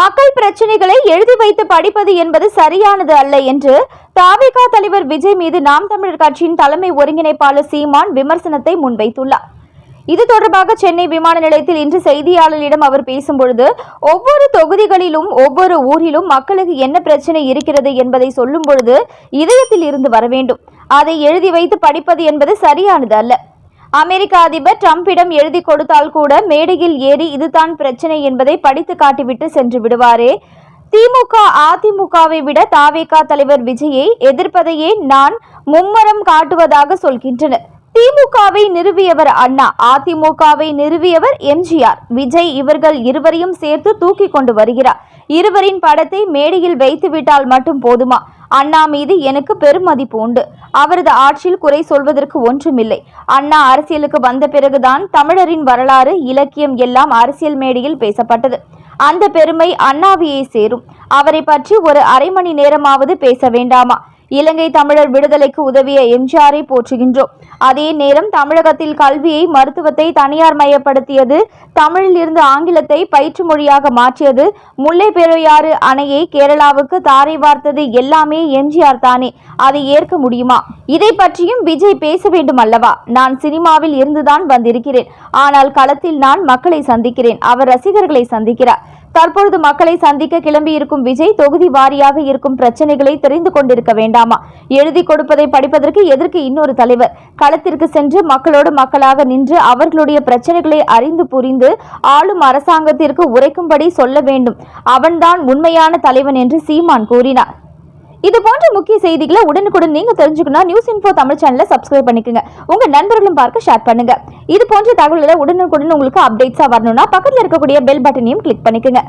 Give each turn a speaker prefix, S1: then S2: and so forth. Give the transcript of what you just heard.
S1: மக்கள் பிரச்சனைகளை எழுதி வைத்து படிப்பது என்பது சரியானது அல்ல என்று தாவிகா தலைவர் விஜய் மீது நாம் தமிழர் கட்சியின் தலைமை ஒருங்கிணைப்பாளர் சீமான் விமர்சனத்தை முன்வைத்துள்ளார். இது தொடர்பாக சென்னை விமான நிலையத்தில் இன்று செய்தியாளர்களிடம் அவர் பேசும்பொழுது ஒவ்வொரு தொகுதிகளிலும் ஒவ்வொரு ஊரிலும் மக்களுக்கு என்ன பிரச்சனை இருக்கிறது என்பதை சொல்லும் பொழுது இதயத்தில் இருந்து வர வேண்டும் அதை எழுதி வைத்து படிப்பது என்பது சரியானது அல்ல. அமெரிக்க அதிபர் டிரம்பிடம் எழுதி கொடுத்தால் கூட மேடையில் ஏறி இதுதான் பிரச்சனை என்பதை படித்து காட்டிவிட்டு சென்று விடுவாரே. திமுக அதிமுகவை விட தாவேகா தலைவர் விஜயை எதிர்ப்பதையே நான் மும்மரம் காட்டுவதாக சொல்கின்றனர். திமுகவை நிறுவியவர் அண்ணா. அதிமுகவை நிறுவியவர் எம்ஜிஆர். விஜய் இவர்கள் இருவரையும் சேர்த்து தூக்கி கொண்டு வருகிறார். இருவரின் படத்தை மேடையில் வைத்துவிட்டால் மட்டும் போதுமா? அண்ணா மீது எனக்கு பெருமதிப்பு உண்டு. அவரது ஆட்சியில் குறை சொல்வதற்கு ஒன்றுமில்லை. அண்ணா அரசியலுக்கு வந்த பிறகுதான் தமிழரின் வரலாறு இலக்கியம் எல்லாம் அரசியல் மேடையில் பேசப்பட்டது. அந்த பெருமை அண்ணாவியை சேரும். அவரை பற்றி ஒரு அரை மணி நேரமாவது பேச வேண்டாமா? இலங்கை தமிழர் விடுதலைக்கு உதவிய எம்ஜிஆரை போற்றுகின்றோம். அதே நேரம் தமிழகத்தில் கல்வியை மருத்துவத்தை தனியார் மயப்படுத்தியது தமிழில் இருந்து ஆங்கிலத்தை பயிற்று மொழியாக மாற்றியது முல்லை பெரியாறு அணையை கேரளாவுக்கு தாரை வார்த்தது எல்லாமே எம்ஜிஆர் தானே. அதை ஏற்க முடியுமா? இதை பற்றியும் விஜய் பேச வேண்டும் அல்லவா? நான் சினிமாவில் இருந்துதான் வந்திருக்கிறேன். ஆனால் களத்தில் நான் மக்களை சந்திக்கிறேன். அவர் ரசிகர்களை சந்திக்கிறார். தற்பொழுது மக்களை சந்திக்க கிளம்பி இருக்கும் விஜய் தொகுதி வாரியாக இருக்கும் பிரச்சனைகளை தெரிந்து கொண்டிருக்க வேண்டாமா? எழுதி கொடுப்பதை படிப்பதற்கு எதற்கு இன்னொரு தலைவர்? களத்திற்கு சென்று மக்களோடு மக்களாக நின்று அவர்களுடைய பிரச்சனைகளை அறிந்து புரிந்து ஆளும் அரசாங்கத்திற்கு உரைக்கும்படி சொல்ல வேண்டும். அவன்தான் உண்மையான தலைவன் என்று சீமான் கூறினார். இது போன்ற முக்கிய செய்திகளை உடனுக்குடன் நீங்க தெரிஞ்சுக்கணும் நியூஸ் இன்ஃபோ தமிழ் சேனலை சப்ஸ்கிரைப் பண்ணிக்கோங்க. உங்க நண்பர்களும் பார்க்க ஷேர் பண்ணுங்க. இது போன்ற தகவல்களை உடனுக்குடன் உங்களுக்கு அப்டேட்ஸா வரணும்னா பக்கத்துல இருக்கக்கூடிய பெல் பட்டனையும் கிளிக் பண்ணிக்கோங்க.